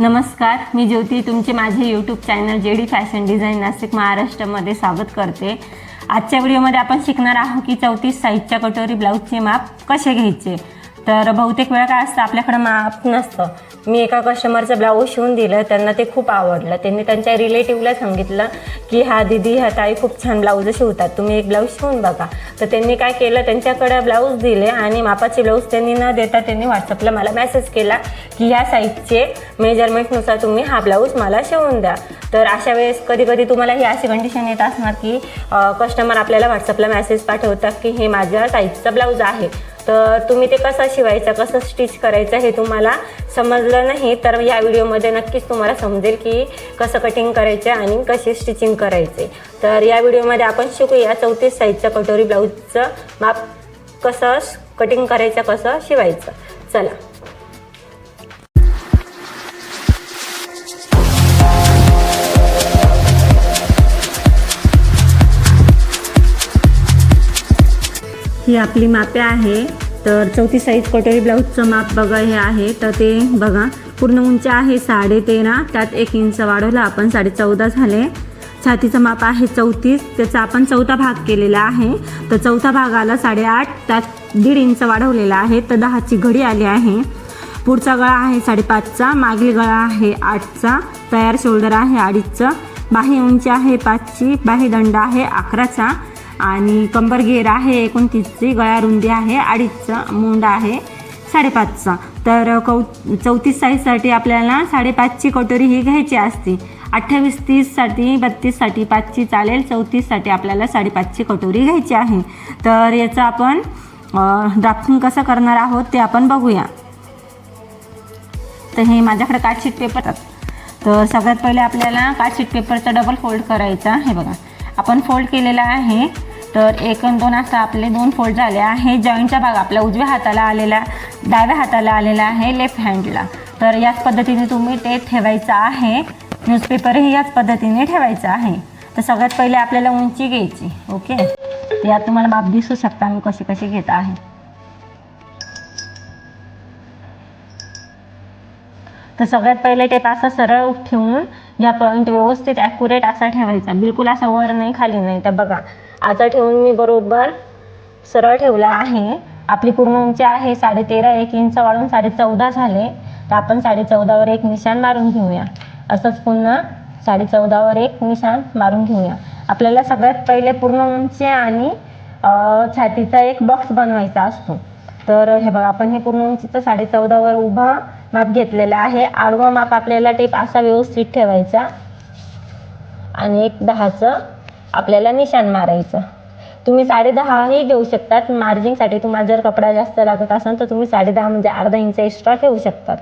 नमस्कार मी ज्योती. तुमचे माझे YouTube channel J D fashion design Nashik महाराष्ट्रामध्ये स्वागत करते. आजच्या व्हिडिओमध्ये आपण शिकणार आहोत की चौतीस साईजच्या कटोरी ब्लाऊजचे माप कसे घ्यायचे? तर बहुतेक वेळा काय असतं आपल्याकडं माप नसतं. मी एका कस्टमरचं ब्लाऊज शिवून दिलं त्यांना ते खूप आवडलं. त्यांनी त्यांच्या रिलेटिव्हला सांगितलं की हा दिदी ह्या ताई खूप छान ब्लाऊज शिवतात. तुम्ही एक ब्लाऊज शिवून बघा. तर त्यांनी काय केलं त्यांच्याकडे ब्लाऊज दिले आणि मापाचे ब्लाऊज त्यांनी न देता त्यांनी व्हॉट्सअपला मला मेसेज केला की ह्या साईजचे मेजरमेंटनुसार तुम्ही हा ब्लाऊज मला शिवून द्या. तर अशा वेळेस कधी कधी तुम्हाला ही अशी कंडिशन येत असणार की कस्टमर आपल्याला व्हॉट्सअपला मेसेज पाठवतात की हे माझ्या साईजचा ब्लाऊज आहे. तर तुम्ही ते कसं शिवायचं कसं स्टिच करायचं हे तुम्हाला समजलं नाही तर या व्हिडिओमध्ये नक्कीच तुम्हाला समजेल की कसं कटिंग करायचं आणि कसे स्टिचिंग करायचे. तर या व्हिडिओमध्ये आपण शिकूया चौतीस साईजचं कटोरी ब्लाऊजचं माप कसं कटिंग करायचं कसं शिवायचं. चला. ही आपली मापे आहे. तर चौथी साईज कटोरी ब्लाऊजचं माप बघा हे आहे. तर ते बघा पूर्ण उंची आहे साडे तेरा. त्यात एक इंच वाढवलं आपण साडे चौदा झाले. छातीचं माप आहे चौतीस. त्याचा आपण चौथा भाग केलेला आहे. तर चौथा भाग आला साडेआठ त्यात दीड इंच वाढवलेला आहे. तर दहाची घडी आली आहे. पुढचा गळा आहे साडेपाचचा मागील गळा आहे आठचा. तयार शोल्डर आहे अडीचचं. बाही उंची आहे पाचची. बाही दंड आहे अकराचा. आणि कंबर घेर आहे एकोणतीसची गळा रुंदी आहे अडीचचा मुंडा आहे साडेपाचचा तर कौ चौतीस साईजसाठी आपल्याला साडेपाचची कटोरी ही घ्यायची असते. अठ्ठावीस तीससाठी बत्तीससाठी पाचची चालेल चौतीससाठी आपल्याला साडेपाचची कटोरी घ्यायची आहे. तर याचं आपण ड्राफ्टिंग कसं करणार आहोत ते आपण बघूया. तर हे माझ्याकडे कार्डशीट पेपर तर सगळ्यात पहिले आपल्याला कार्डशीट पेपरचा डबल फोल्ड करायचा हे बघा. आपण फोल्ड केलेला आहे. तर एक आणि दोन असं आपले दोन फोल्ड झाले आहे. जॉईंटचा भाग आपल्या उजव्या हाताला आलेला डाव्या हाताला आलेला आहे लेफ्ट हँडला तर याच पद्धतीने तुम्ही ते ठेवायचं आहे. न्यूजपेपरही याच पद्धतीने ठेवायचं आहे. तर सगळ्यात पहिले आपल्याला उंची घ्यायची ओके यात तुम्हाला बाप दिसू शकता मी कशी कशी घेत आहे. तर सगळ्यात पहिले टेप असा सरळ ठेवून या पॉईंट व्यवस्थित ॲक्युरेट असा ठेवायचा. बिलकुल असा वर नाही खाली नाही. तर बघा आता ठेवून मी बरोबर सरळ ठेवला आहे. आपली पूर्ण उंची आहे साडे तेरा एक इंच वाढून साडे चौदा झाले. तर आपण साडे चौदावर एक निशाण मारून घेऊया. असंच पुन्हा साडे चौदावर एक निशाण मारून घेऊया. आपल्याला सगळ्यात पहिले पूर्ण उंची आणि छातीचा एक बॉक्स बनवायचा असतो. तर हे बघा आपण हे पूर्ण उंचीचं साडे चौदावर उभा माप घेतलेला आहे. आडवा माप आपल्याला टेप असा व्यवस्थित ठेवायचा. आणि एक दहाचं आपल्याला निशाण मारायचं. तुम्ही साडे दहाही घेऊ शकतात. मार्जिंगसाठी तुम्हाला जर कपडा जास्त लागत असेल तर तुम्ही साडे दहा म्हणजे अर्धा इंच एक्स्ट्रा ठेवू शकतात.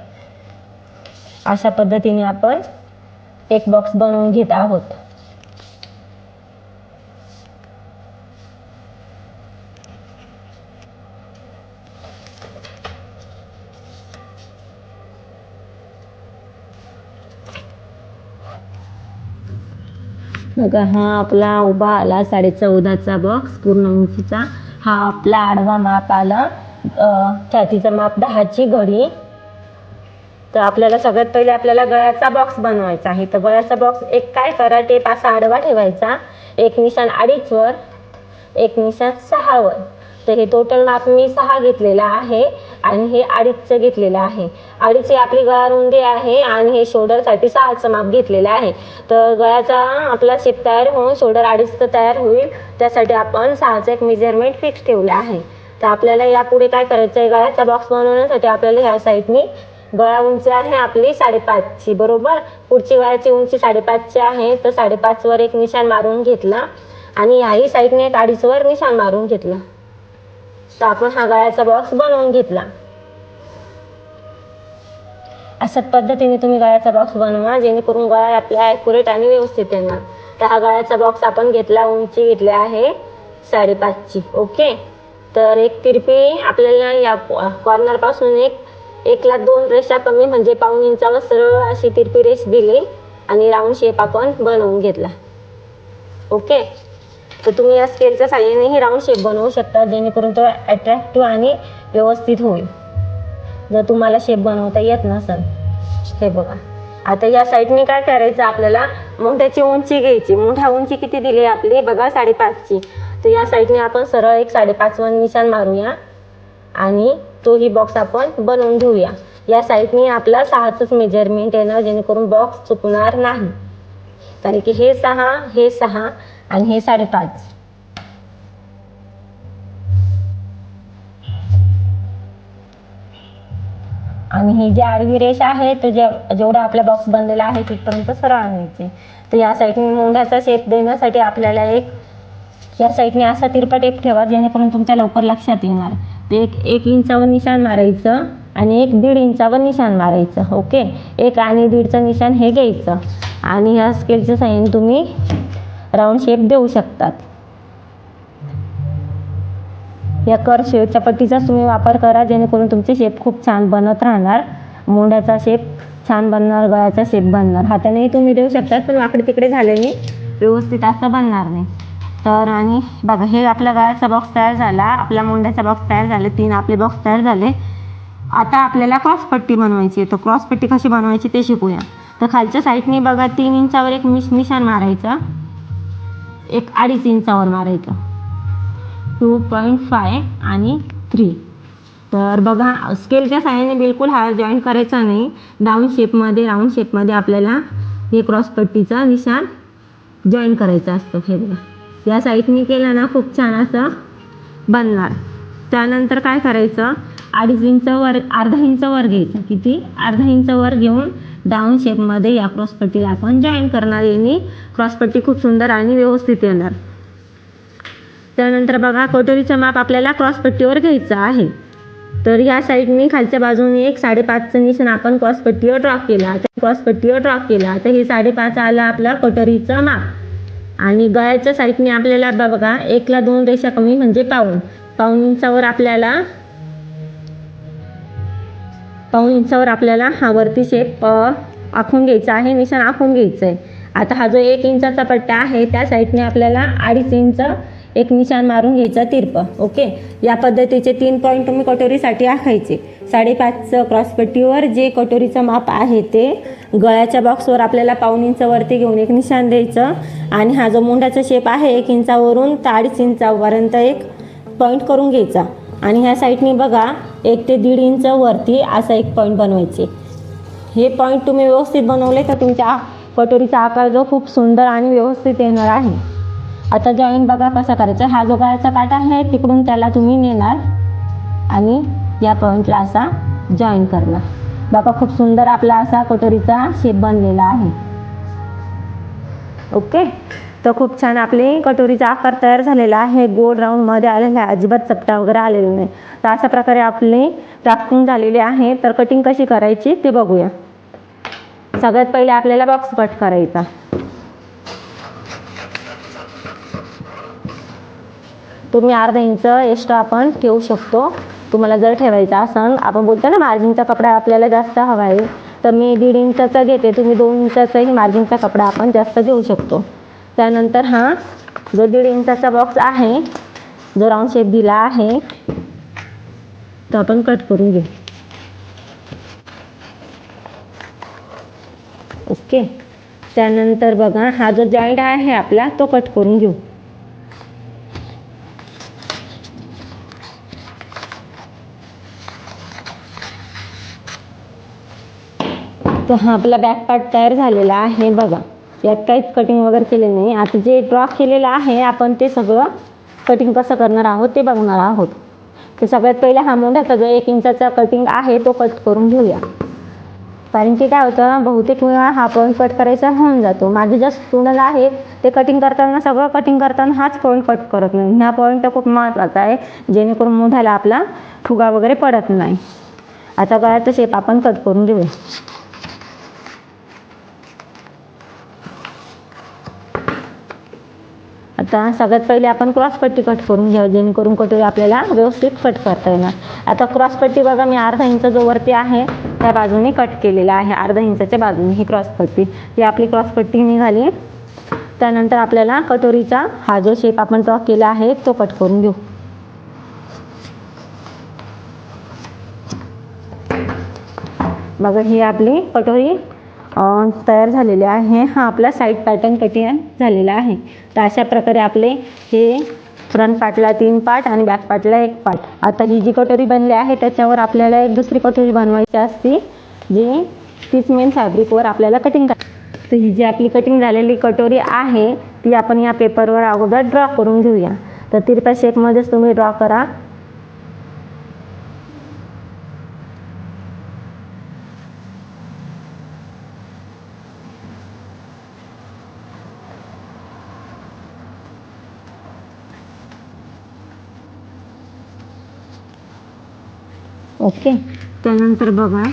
अशा पद्धतीने आपण एक बॉक्स बनवून घेत आहोत. बघा हा आपला उभा आला साडे चौदाचा बॉक्स पूर्ण उंचीचा. हा आपला आडवा माप आला. छातीचा माप दहाची घडी. तर आपल्याला सगळ्यात पहिले आपल्याला गळ्याचा बॉक्स बनवायचा आहे. तर गळ्याचा बॉक्स एक काय करा टेप असा आडवा ठेवायचा. एक निशाण अडीचवर एक निशाण सहावर तर हे टोटल माप मी सहा घेतलेला आहे आणि हे अडीचचं घेतलेलं आहे. अडीचची आपली गळा रुंदी आहे आणि हे शोल्डरसाठी सहाचं माप घेतलेलं आहे. तर गळ्याचा आपला शेप तयार होऊन शोल्डर अडीचचं तयार होईल. त्यासाठी आपण सहाचं एक मेजरमेंट फिक्स ठेवलं आहे. तर आपल्याला यापुढे काय करायचं आहे गळ्याचा बॉक्स बनवण्यासाठी आपल्याला ह्या साईडनी गळा उंची आहे आपली साडेपाचची बरोबर? पुढची गळ्याची उंची साडेपाचची आहे. तर साडेपाचवर एक निशाण मारून घेतला आणि ह्याही साईडने एक अडीचवर निशाण मारून घेतला. तर आपण हा गळ्याचा बॉक्स बनवून घेतला. अशाच पद्धतीने तुम्ही गळ्याचा बॉक्स बनवा जेणेकरून गळा आपल्या ॲक्युरेट आणि व्यवस्थित येणार. तर हा गळ्याचा बॉक्स आपण घेतला उंची घेतली आहे साडेपाचची ओके तर एक तिरपी आपल्याला या कॉर्नरपासून एक एकला दोन रेषा कमी म्हणजे पाऊन इंचावर सरळ अशी तिरपी रेष दिली आणि राऊंड शेप आपण बनवून घेतला. ओके तर तुम्ही या स्केलच्या साह्यानेही राऊंड शेप बनवू शकता जेणेकरून तो अट्रॅक्टिव्ह आणि व्यवस्थित होईल. जर तुम्हाला शेप बनवता येत नसेल हे बघा. आता या साईडने काय करायचं आपल्याला? मुंढ्याची उंची घ्यायची. मुंढ्या उंची किती दिली आहे आपली? बघा साडेपाचची. तर या साईडने आपण सरळ एक साडेपाचवर निशाण मारूया आणि तोही बॉक्स आपण बनवून घेऊया. या साईडने आपला सहाचंच मेजरमेंट येणार जेणेकरून बॉक्स चुकणार नाही. कारण की हे सहा हे सहा आणि हे साडेपाच आणि ही जी आडवी रेष आहे तर जे जेवढा आपला बॉक्स बनलेला आहे तिथपर्यंत सरळ आणायची. तर या साईडने मुंग्याचा शेप देण्यासाठी आपल्याला एक या साईडने असा तिरपा टेप ठेवा जेणेकरून तुमच्या लवकर लक्षात येणार. ते एक एक इंचावर निशाण मारायचं आणि एक दीड इंचावर निशाण मारायचं ओके एक आणि दीडचं निशाण हे घ्यायचं. आणि ह्या स्केलच्या साईन तुम्ही राऊंड शेप देऊ शकतात. या कर शेपच्या पट्टीचाच तुम्ही वापर करा जेणेकरून तुमचे शेप खूप छान बनत राहणार. मुंड्याचा शेप छान बनणार गळ्याचा शेप बनणार. हातानेही तुम्ही देऊ शकतात पण वाकडे तिकडे झाल्याने व्यवस्थित असं बनणार नाही. तर आणि बघा हे आपला गळ्याचा बॉक्स तयार झाला. आपला मुंड्याचा बॉक्स तयार झाले. तीन आपले बॉक्स तयार झाले. आता आपल्याला क्रॉसपट्टी बनवायची आहे. तर क्रॉस पट्टी कशी बनवायची ते शिकूया. तर खालच्या साईडने बघा तीन इंचावर एक मिश निशाण मारायचं. एक अडीच इंचावर मारायचं. टू पॉईंट फाय आणि थ्री. तर बघा स्केलच्या साह्याने बिलकुल हा जॉईन करायचा नाही. डाऊन शेपमध्ये राऊंड शेपमध्ये आपल्याला हे क्रॉस पट्टीचा निशाण जॉईन करायचा असतो हे बघा. या साईडने केलं ना खूप छान असं बनणार. त्यानंतर काय करायचं? अडीच इंच वर अर्धा इंच वर घ्यायचं. किती? अर्धा इंच वर घेऊन डाऊन शेपमध्ये या क्रॉसपट्टीला आपण जॉईन करणार याने क्रॉसपट्टी खूप सुंदर आणि व्यवस्थित येणार. त्यानंतर बघा कटोरीचं माप आपल्याला क्रॉसपट्टीवर घ्यायचं आहे. तर या साईडने खालच्या बाजूने एक साडेपाचचं निशाण आपण क्रॉसपट्टीवर ड्रॉ केला. तर क्रॉसपट्टीवर ड्रॉ केला. तर हे साडेपाच आलं आपला कटोरीचं माप. आणि गळ्याच्या साईडने आपल्याला बघा एकला दोन रेषा कमी म्हणजे पाऊण. पाऊण आपल्याला पाऊण इंचावर आपल्याला हा वरती शेप आखून घ्यायचा आहे. निशाण आखून घ्यायचं आहे आता हा जो एक इंचाचा पट्टा आहे त्या साईडने आपल्याला अडीच इंच एक निशाण मारून घ्यायचा तिरप. ओके? या पद्धतीचे तीन पॉईंट तुम्ही कटोरीसाठी आखायचे. साडेपाचचं क्रॉसपट्टीवर जे कटोरीचं माप आहे ते गळ्याच्या बॉक्सवर आपल्याला पाऊण इंचवरती घेऊन एक निशाण द्यायचं. आणि हा जो मुंडाचा शेप आहे एक इंचावरून तर अडीच इंचापर्यंत एक पॉईंट करून घ्यायचा. आणि ह्या साईडने बघा एक ते दीड इंच वरती असा एक पॉईंट बनवायचे. हे पॉईंट तुम्ही व्यवस्थित बनवले तर तुमच्या कटोरीचा आकार जो खूप सुंदर आणि व्यवस्थित येणार आहे. आता जॉईंट बघा कसा करायचा. हा जो गळ्याचा काटा आहे तिकडून त्याला तुम्ही नेणार आणि या पॉईंटला असा जॉईन करणार. बघा खूप सुंदर आपला असा कटोरीचा शेप बनलेला आहे. ओके तर खूप छान आपली कटोरीचा आकार तयार झालेला आहे. गोल राऊंडमध्ये आलेला आहे. अजिबात चपटा वगैरे आलेला नाही. तर अशा प्रकारे आपली राफ्टिंग झालेली आहे. तर कटिंग कशी करायची ते बघूया. सगळ्यात पहिले आपल्याला बॉक्स कट करायचा. तुम्ही अर्धा इंच एक्स्ट्रा आपण ठेवू शकतो. तुम्हाला जर ठेवायचा असेल आपण बोलतो ना मार्जिनचा कपडा आपल्याला जास्त हवा आहे. तर मी दीड इंचाचा घेते. तुम्ही दोन इंचाचाही मार्जिनचा कपडा आपण जास्त देऊ शकतो. त्यानंतर हा जो दीड इंचाचा बॉक्स आहे जो राऊंड शेप दिला आहे तो आपण कट करून घेऊ. ओके त्यानंतर बघा हा जो जॉईंट आहे आपला तो कट करून घेऊ. तर हा आपला बॅक पार्ट तयार झालेला आहे बघा. यात काहीच कटिंग वगैरे केलेलं नाही. आता जे ड्रॉ केलेलं आहे आपण ते सगळं कटिंग कसं करणार आहोत ते बघणार आहोत. तर सगळ्यात पहिला हा मोठ्याचा जो एक इंचाचा कटिंग आहे तो कट करून घेऊया. कारण की काय होतं बहुतेक वेळा हा पॉईंट कट करायचा होऊन जातो. माझे जे स्टुडंट आहेत ते कटिंग करताना सगळं कटिंग करताना हाच पॉईंट कट करत नाही. हा पॉईंट खूप महत्त्वाचा आहे जेणेकरून मोठ्याला आपला फुगा वगैरे पडत नाही. आता गळ्याचा शेप आपण कट करून घेऊया. आता सगळ्यात पहिले आपण क्रॉसपट्टी कट करून घ्यावं जेणेकरून कटोरी आपल्याला व्यवस्थित कट करता येणार. आता क्रॉसपट्टी बघा मी अर्धा इंच जो वरती आहे त्या बाजूने कट केलेला आहे. अर्धा इंचाच्या बाजूने ही क्रॉसपट्टी ही आपली क्रॉसपट्टी निघाली. त्यानंतर आपल्याला कटोरीचा हा जो शेप आपण ड्रॉ केला आहे तो कट करून घेऊ. बघा ही आपली कटोरी तयार झालेले आहे. हा आपला साईड पॅटर्न कटिंग झालेला आहे. तर अशा प्रकारे आपले हे फ्रंट पार्टला तीन पार्ट आणि बॅक पार्टला एक पार्ट आता ही जी कटोरी बनली आहे त्याच्यावर आपल्याला एक दुसरी कटोरी बनवायची असते जी तीच मेन फॅब्रिकवर आपल्याला कटिंग कर तर ही जी आपली कटिंग झालेली कटोरी आहे ती आपण या पेपरवर अगोदर ड्रॉ करून घेऊया. तर तिरप्या शेपमध्येच तुम्ही ड्रॉ करा. ओके. त्यानंतर बघा.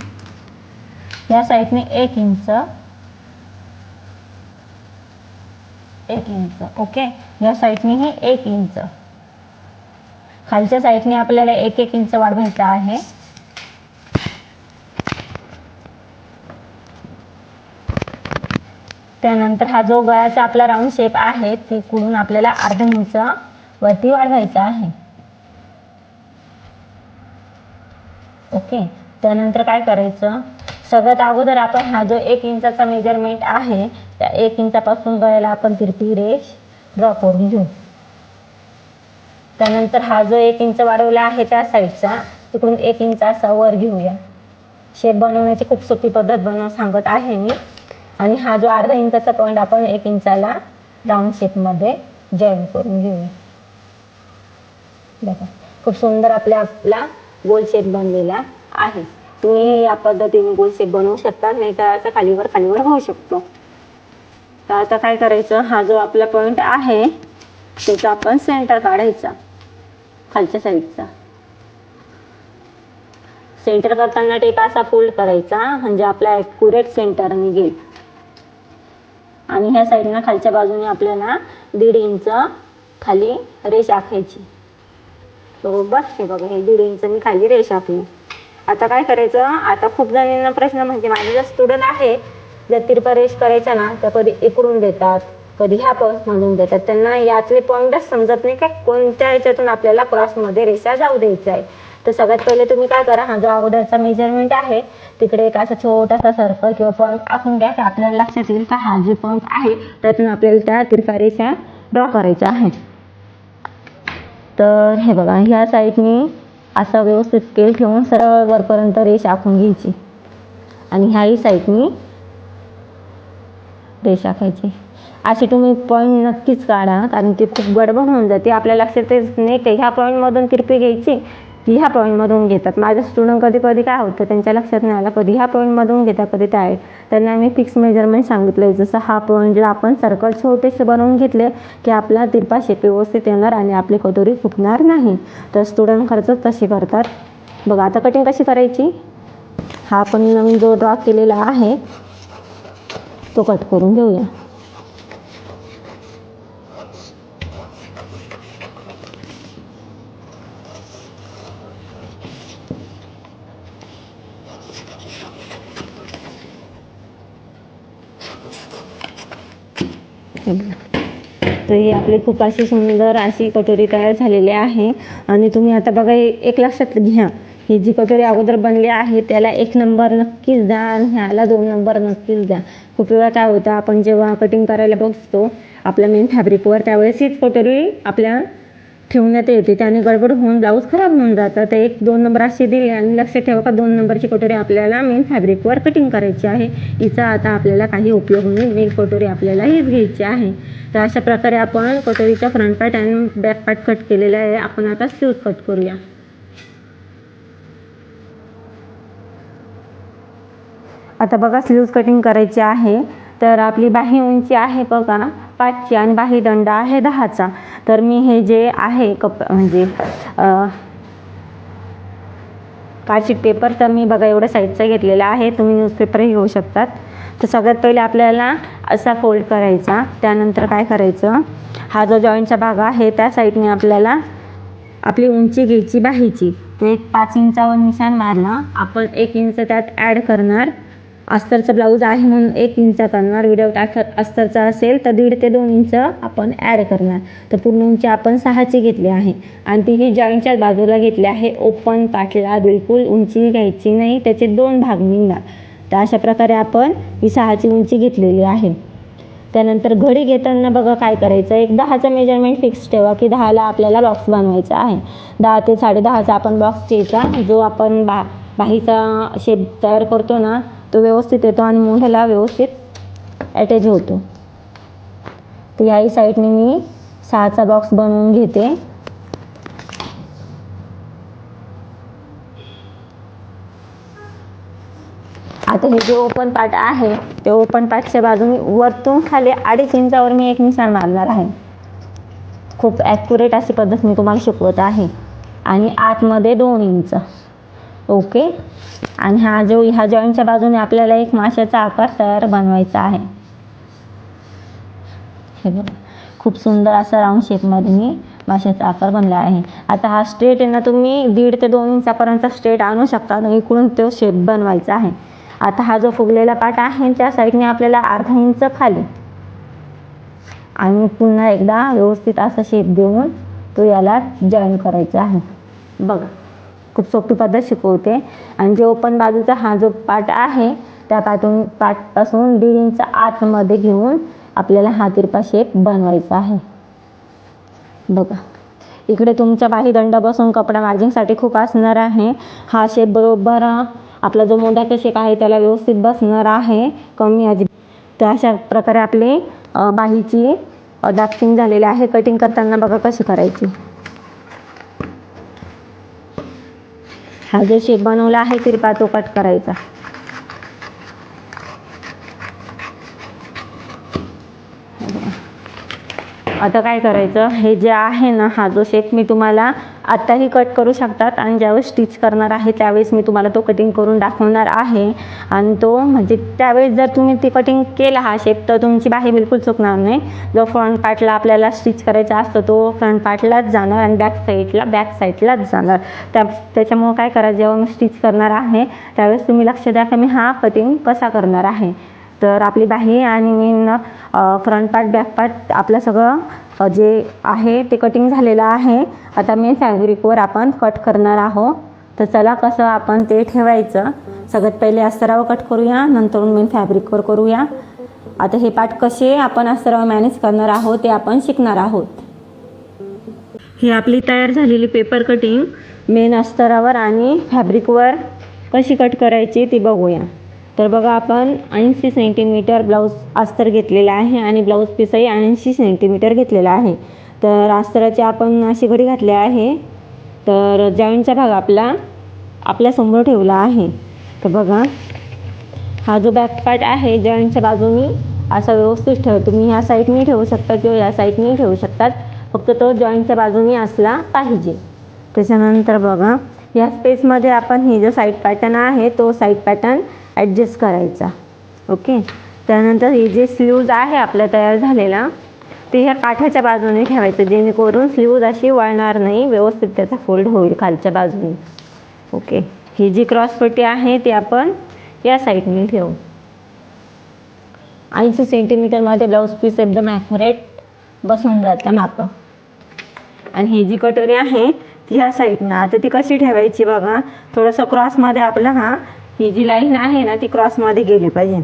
या साईडने एक इंच एक इंच ओके. या साईडने हे एक इंच खालच्या साईडने आपल्याला एक एक इंच वाढवायचा आहे. त्यानंतर हा जो गळ्याचा आपला राऊंड शेप आहे तिकडून आपल्याला अर्धा इंच वरती वाढवायचा आहे. ओके? त्यानंतर काय करायचं? सगळ्यात अगोदर आपण हा जो एक इंचाचा मेजरमेंट आहे त्या एक इंचापासून गळ्याला आपण तिरपी रेष ड्रॉ करून घेऊ. त्यानंतर हा जो एक इंच वाढवला आहे त्या साईडचा तिकडून एक इंच असा वर घेऊया. शेप बनवण्याची खूप सोपी पद्धत बनव सांगत आहे मी. आणि हा जो अर्धा इंचाचा पॉईंट आपण एक इंचाला राऊंड शेपमध्ये जॉईन करून घेऊया. बघा खूप सुंदर आपल्या आपला गोल शेप बनलेला आहे. तुम्ही या पद्धतीने गोल शेप बनवू शकता नाही तर असं खालीवर खालीवर होऊ शकतो. तर आता काय करायचं? हा जो आपला पॉईंट आहे त्याचा आपण सेंटर काढायचा. खालच्या साईडचा सेंटर करताना टेप असा फोल्ड करायचा म्हणजे आपला ॲक्युरेट सेंटर निघेल. आणि ह्या साईडनं खालच्या बाजूने आपल्याला दीड इंच खाली रेष आखायची. बस हे बघा हे दीड इंचनी खाली रेषा आपली आता काय करायचं? आता खूप जणांना प्रश्न म्हणजे माझे जे स्टुडंट आहे जर तिरपा रेष करायचा ना त्या कधी इकडून देतात कधी ह्या मधून देतात. त्यांना यातले पॉईंटच समजत नाही का कोणत्या याच्यातून आपल्याला क्रॉसमध्ये रेषा जाऊ द्यायचा आहे. तर सगळ्यात पहिले तुम्ही काय करा हा जो अगोदरचा मेजरमेंट आहे तिकडे एक असा छोटासा सर्कल किंवा पॉईंट आखून घ्या की आपल्याला लक्षात येईल का हा जे पॉईंट आहे त्यातून आपल्याला त्या तिरपा रेषा ड्रॉ करायच्या आहेत. तर हे बघा ह्या साईडनी असा व्यवस्थित स्केल ठेवून सरळ वरपर्यंत रेष आखून घ्यायची. आणि ह्याही साईडनी रेष आखायची. अशी तुम्ही पॉईंट नक्कीच काढा कारण ती खूप गडबड होऊन जाते. आपल्या लक्षात येत नाही का ह्या पॉईंटमधून तिरपी घ्यायची? ह्या पॉईंटमधून घेतात. माझ्या स्टुडंट कधी कधी काय होतं त्यांच्या लक्षात नाही आलं कधी ह्या पॉईंटमधून घेतात कधी त्या त्यांना मी फिक्स मेजरमेंट सांगितलं आहे जसं हा पॉईंट जर आपण सर्कल छोटेसे बनवून घेतले की आपला तिरपा शेप व्यवस्थित येणार आणि आपली कटोरी फुटणार नाही. तर स्टुडंट खर्चच तसे करतात. बघा आता कटिंग कशी करायची? हा आपण नवीन जो ड्रॉ केलेला आहे तो कट करून घेऊया. हे तर ही आपली खूप अशी सुंदर अशी कटोरी तयार झालेली आहे. आणि तुम्ही आता बघा एक लक्षात घ्या. ही जी कटोरी अगोदर बनली आहे त्याला एक नंबर नक्कीच द्या आणि ह्याला दोन नंबर नक्कीच द्या. खूप वेळा काय होतं आपण जेव्हा कटिंग करायला बघतो आपल्या मेन फॅब्रिकवर त्यावेळेस हीच कटोरी आपल्या ठेवण्यात येते. त्याने गडबड होऊन ब्लाऊज खराब होऊन जातं तर एक दोन नंबर अशी दिली आणि लक्ष ठेवा का दोन नंबरची कटोरी आपल्याला मेन फॅब्रिकवर कटिंग करायची आहे. हिचा आता आपल्याला काही उपयोग नाही. मेन कटोरी आपल्याला हीच घ्यायची आहे. तर अशा प्रकारे आपण कटोरीचा फ्रंट पार्ट आणि बॅक पार्ट कट केलेला आहे. आपण आता स्लीव्ज कट करूया. आता बघा स्लीव्ज कटिंग करायची आहे. तर आपली बाही उंची आहे बघा पाचची आणि बाही दंड आहे दहाचा. तर मी हे जे आहे कप म्हणजे अं, पेपर तर मी बघा एवढ्या साईजचा घेतलेला आहे. तुम्ही न्यूजपेपरही घेऊ शकतात. तर सगळ्यात पहिले आपल्याला असा फोल्ड करायचा. त्यानंतर काय करायचं? हा जो जॉईंटचा भाग आहे त्या साईडने आपल्याला आपली उंची घ्यायची बाहीची. एक पाच इंचावर निशाण मारला. आपण एक इंच त्यात ॲड करणार. अस्तरचा ब्लाऊज आहे म्हणून एक इंच करणार. व्हिडिओ टाकत अस्तरचा असेल तर दीड ते दोन इंच आपण ॲड करणार. तर पूर्ण उंची आपण सहाची घेतली आहे. आणि ती ही जॉईंटच्या बाजूला घेतली आहे. ओपन पाठला बिलकुल उंची घ्यायची नाही. त्याचे दोन भाग निघणार. तर अशा प्रकारे आपण ही सहाची उंची घेतलेली आहे. त्यानंतर घडी घेताना बघा काय करायचं? एक दहाचं मेजरमेंट फिक्स ठेवा की दहाला आपल्याला बॉक्स बनवायचा आहे. दहा ते साडेदहाचा आपण बॉक्स घ्यायचा. जो आपण बा बाहीचा शेप तयार करतो ना तो व्यवस्थित येतो आणि मोठ्याला व्यवस्थित अटॅच होतो. तर याही साईडने मी सहाचा बॉक्स बनवून घेते. आता हे जे ओपन पार्ट आहे ते ओपन पार्टच्या बाजूने वरतून खाली अडीच इंचावर मी एक निशाण मारणार आहे. खूप ॲक्युरेट अशी पद्धत मी तुम्हाला शिकवत आहे. आणि आतमध्ये दोन इंच. ओके. आणि हा जो ह्या जॉईंटच्या बाजूने आपल्याला एक माशाचा आकार तयार बनवायचा आहे. हे बघा खूप सुंदर असा राऊंड शेपमध्ये मी माशाचा आकार बनला आहे. आता हा स्ट्रेट आहे ना तुम्ही दीड ते दोन इंचापर्यंत स्ट्रेट आणू शकता आणि इकडून तो शेप बनवायचा आहे. आता हा जो फुगलेला पाट आहे त्या साईडने आपल्याला अर्धा इंच खाली आणि पुन्हा एकदा व्यवस्थित असा शेप देऊन तो याला जॉईन करायचा आहे. बघा. खूप सोपी पद्धत शिकवते. आणि जे ओपन बाजूचा हा जो पार्ट आहे त्या पाठून पाठपासून दीड इंच आतमध्ये घेऊन आपल्याला हा तिरपा शेप बनवायचा आहे. बघा. इकडे तुमच्या बाही दंड बसून कपडा मार्जिंगसाठी खूप असणार आहे. हा शेप बरोबर आपला जो मोठ्याचा शेप आहे त्याला व्यवस्थित बसणार आहे. कमी अजि तर अशा प्रकारे आपली बाहीची दाक्षिंग झालेली आहे. कटिंग करताना बघा कशी करायची. हा जो शेप बनवला आहे तिरपा तो कट करायचा. आता काय करायचं? हे जे आहे ना हा जो शेप मी तुम्हाला आत्ताही कट करू शकतात आणि ज्यावेळेस स्टिच करणार आहे त्यावेळेस मी तुम्हाला तो कटिंग करून दाखवणार आहे. आणि तो म्हणजे त्यावेळेस जर तुम्ही ती कटिंग केला हा शेप तर तुमची बाही बिलकुल चुकणार नाही. जो फ्रंट पार्टला आपल्याला स्टिच करायचा असतो तो फ्रंट पार्टलाच जाणार आणि बॅक साईडला बॅक साईडलाच जाणार. त्या त्याच्यामुळं काय करा जेव्हा मी स्टिच करणार आहे त्यावेळेस तुम्ही लक्ष द्या की मी हा कटिंग कसा करणार आहे. तर आपली बाही आणि main front part back part आपलं सगळं जे आहे ते कटिंग झालेलं आहे. आता मेन फॅब्रिकवर आपण कट करणार आहोत. तर चला कसं आपण ते ठेवायचं. सगळ्यात पहिले अस्तरावर कट करूया नंतर मेन फॅब्रिकवर करूया. आता हे पार्ट कसे आपण अस्तरावर मॅनेज करणार आहोत ते आपण शिकणार आहोत. ही आपली तयार झालेली पेपर कटिंग मेन अस्तरावर आणि फॅब्रिकवर कशी कट करायची ती बघूया. तर बघा आपण ऐंशी सेंटीमीटर ब्लाऊज अस्तर घेतलेला आहे आणि ब्लाऊज पीसही ऐंशी सेंटीमीटर घेतलेला आहे. तर अस्तराची आपण अशी घडी घातली आहे. तर जॉईंटचा भाग आपला आपल्यासमोर ठेवला आहे. तर बघा हा जो बॅक पार्ट आहे जॉईंटच्या बाजूनी असा व्यवस्थित ठेव. तुम्ही ह्या साईडने ठेवू शकता किंवा या साईडने ठेवू शकतात फक्त तो जॉईंटच्या बाजूनी असला पाहिजे. त्याच्यानंतर बघा या स्पेसमध्ये आपण ही जो साईड पॅटर्न आहे तो साईड पॅटर्न ॲडजस्ट करायचा. ओके? त्यानंतर ही जे स्लीव्ज आहे आपला तयार झालेला ते ह्या काठाच्या बाजूने ठेवायचं जेणेकरून स्लीव्ज अशी वळणार नाही व्यवस्थित त्याचा फोल्ड होईल खालच्या बाजूने. ओके? ही जी क्रॉस पट्टी आहे ती आपण या साईडने ठेवू. ऐंशी सेंटीमीटरमध्ये ब्लाऊज पीस एकदम ॲक्युरेट बसून जातं. मापं आणि ही जी कटोरी आहे ती ह्या साईडनं. आता ती कशी ठेवायची बघा थोडंसं क्रॉसमध्ये आपलं हा ही जी लाईन आहे ना ती क्रॉसमध्ये गेली पाहिजे.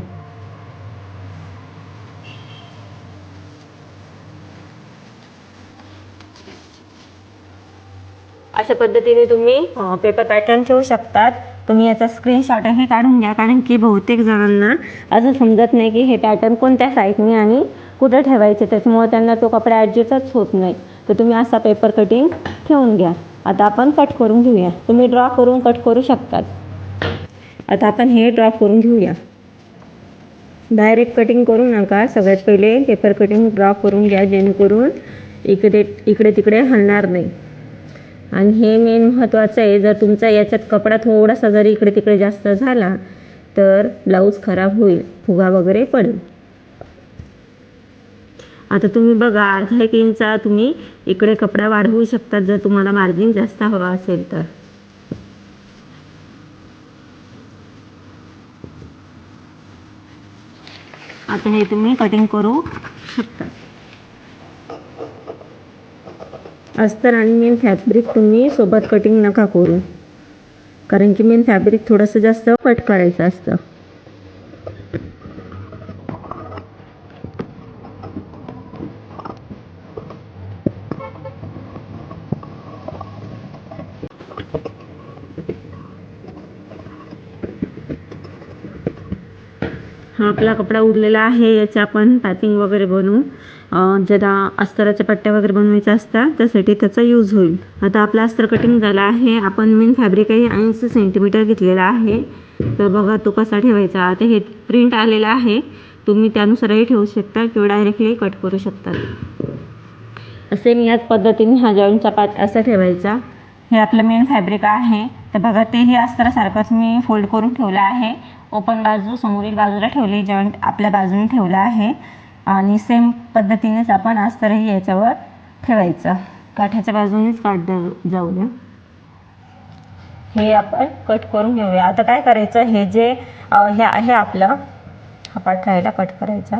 अशा पद्धतीने तुम्ही पेपर पॅटर्न ठेवू शकतात. तुम्ही याचा स्क्रीनशॉटही काढून घ्या कारण की बहुतेक जणांना असं समजत नाही की हे पॅटर्न कोणत्या साईडने आणि कुठं ठेवायचे. त्याच्यामुळे त्यांना तो कपडा ॲडजस्टच होत नाही. तर तुम्ही असा पेपर कटिंग ठेवून घ्या. आता आपण कट करून घेऊया. तुम्ही ड्रॉ करून कट करू शकतात. आता आपण हे ड्रॉ करून घेऊया. डायरेक्ट कटिंग करू नका. सगळ्यात पहिले पेपर कटिंग ड्रॉ करून घ्या जेणेकरून इकडे इकडे तिकडे हलणार नाही. आणि हे मेन महत्त्वाचं आहे. जर तुमचा याच्यात कपडा थोडासा जरी इकडे तिकडे जास्त झाला तर ब्लाऊज खराब होईल फुगा वगैरे पडेल. आता तुम्ही बघा अर्धा एक इंचा तुम्ही इकडे कपडा वाढवू शकतात जर तुम्हाला मार्जिन जास्त हवा असेल तर. आता हे तुम्ही कटिंग करू शकता. अस्तर आणि मेन फॅब्रिक तुम्ही सोबत कटिंग नका करू. कारण की मेन फॅब्रिक थोडंसं जास्त कट करायचं असतं. हा आपला कपडा उरलेला आहे याचं आपण पॅकिंग वगैरे बनवू. ज्याला अस्तराच्या पट्ट्या वगैरे बनवायच्या असतात त्यासाठी त्याचा यूज होईल. आता आपला अस्तर कटिंग झाला आहे. आपण मेन फॅब्रिकही ऐंशी सेंटीमीटर घेतलेला आहे. तर बघा तो कसा ठेवायचा? आता हे प्रिंट आलेला आहे. तुम्ही त्यानुसारही ठेवू शकता किंवा डायरेक्टली कट करू शकतात सेम याच पद्धतीने हा जॉईंटचा पार्ट असा ठेवायचा. हे आपलं मेन फॅब्रिक आहे. तर बघा तेही अस्तरासारखंच मी फोल्ड करून ठेवलं आहे. ओपन बाजू समोरील बाजूला ठेवली जॉईंट आपल्या बाजूने ठेवला आहे. आणि सेम पद्धतीनेच आपण अस्तरही याच्यावर ठेवायचं. काठाच्या बाजूनेच काट द्या- जाऊ द्या. हे आपण कट करून घेऊया. आता काय करायचं? हे जे हे आहे आपलं. हा पाठ राहायला कट करायचा.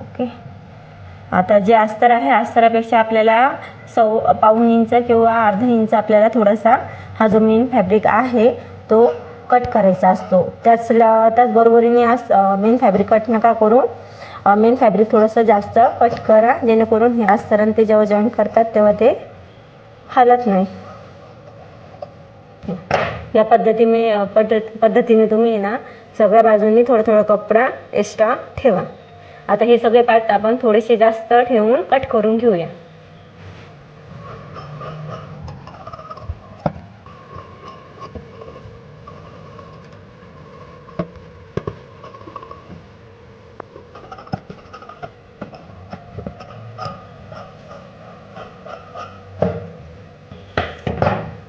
ओके आता जे अस्तर आहे अस्तरापेक्षा आपल्याला सौ पाऊण इंच किंवा अर्धा इंच आपल्याला थोडासा हा जो मेन फॅब्रिक आहे तो कट करायचा असतो. त्याच त्याचबरोबरीने आज मेन फॅब्रिक कट नका करून मेन फॅब्रिक थोडंसं जास्त कट करा जेणेकरून हे अस्तरण ते जेव्हा जॉईन करतात तेव्हा ते हालत नाही. या पद्धतीने पद्धत पद्धतीने तुम्ही ना सगळ्या बाजूंनी थोडं थोडं कपडा एक्स्ट्रा ठेवा. आता हे सगळे पार्ट आपण थोडेसे जास्त ठेवून कट करून घेऊया.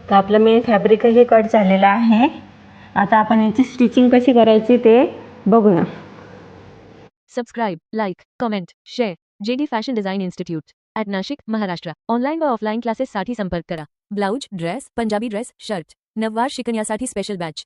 तर आपलं मेन फॅब्रिकही कट झालेलं आहे. आता आपण याची स्टिचिंग कशी करायची ते बघूया. Subscribe, like, comment, share. JD fashion design institute at Nashik Maharashtra online व ऑफलाईन क्लासेससाठी संपर्क करा. Blouse dress Punjabi dress shirt नववार शिकण्यासाठी स्पेशल बॅच